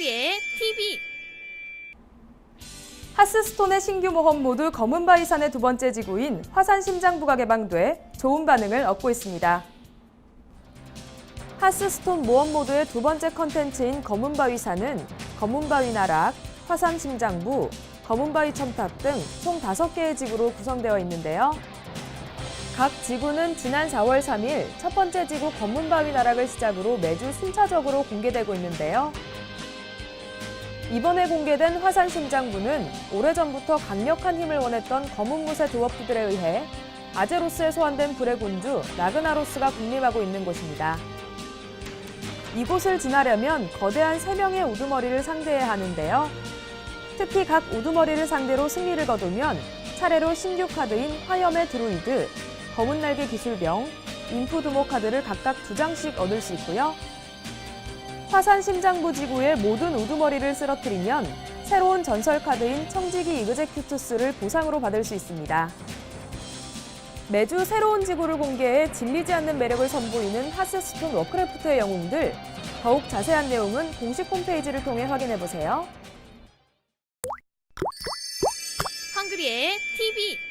헝그리의 TV 하스스톤의 신규 모험 모드 검은 바위산의 두 번째 지구인 화산 심장부가 개방돼 좋은 반응을 얻고 있습니다. 하스스톤 모험 모드의 두 번째 컨텐츠인 검은 바위산은 검은 바위 나락, 화산 심장부, 검은 바위 첨탑 등 총 5개의 지구로 구성되어 있는데요. 각 지구는 지난 4월 3일 첫 번째 지구 검은 바위 나락을 시작으로 매주 순차적으로 공개되고 있는데요. 이번에 공개된 화산 심장부는 오래전부터 강력한 힘을 원했던 검은무새 드워프들에 의해 아제로스에 소환된 불의 군주 나그나로스가 군림하고 있는 곳입니다. 이곳을 지나려면 거대한 세명의 우두머리를 상대해야 하는데요. 특히 각 우두머리를 상대로 승리를 거두면 차례로 신규 카드인 화염의 드루이드, 검은 날개 기술병, 인프두모 카드를 각각 두 장씩 얻을 수 있고요. 화산 심장부 지구의 모든 우두머리를 쓰러뜨리면 새로운 전설 카드인 청지기 이그제큐투스를 보상으로 받을 수 있습니다. 매주 새로운 지구를 공개해 질리지 않는 매력을 선보이는 하스스톤 워크래프트의 영웅들. 더욱 자세한 내용은 공식 홈페이지를 통해 확인해 보세요. 헝그리의 TV